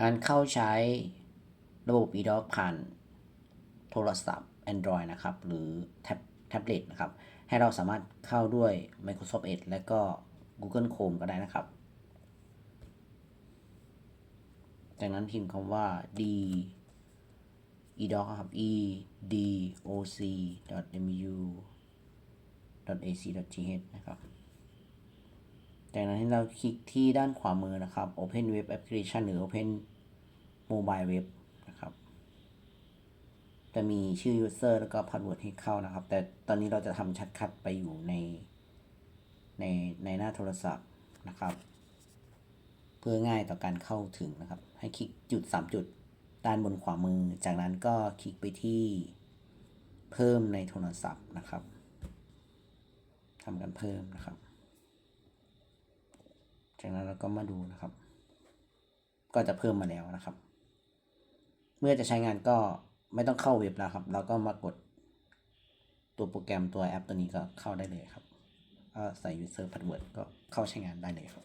การเข้าใช้ระบบ eDoc ผ่านโทรศัพท์ Android นะครับ หรือแท็บแท็บเล็ตนะครับ ให้เราสามารถเข้าด้วย Microsoft Edge และก็ Google Chrome ก็ได้นะครับ จากนั้นพิมพ์คำว่า d edoc ครับ e d o c mu ac th นะครับ จากนั้นให้เราคลิกที่ด้านขวามือนะครับ Open Web Application หรือ Open Mobile Web นะครับ จะมีชื่อ user แล้วก็ password ให้เข้านะครับ แต่ตอนนี้เราจะทำชัดคัดไปอยู่ในในในหน้าโทรศัพท์นะครับ เพื่อง่ายต่อการเข้าถึงนะครับ ให้คลิกจุด 3 จุดด้านบนขวามือ จากนั้นก็คลิกไปที่เพิ่มในโทรศัพท์นะครับทำการเพิ่มนะครับ จากนั้นเราก็มาดูนะครับ ก็จะเพิ่มมาแล้วนะครับ เมื่อจะใช้งานก็ไม่ต้องเข้าเว็บแล้วครับ เราก็มากดตัวโปรแกรมตัวแอปตัวนี้ก็เข้าได้เลยครับก็ใส่ user password ก็เข้าใช้งานได้เลยครับ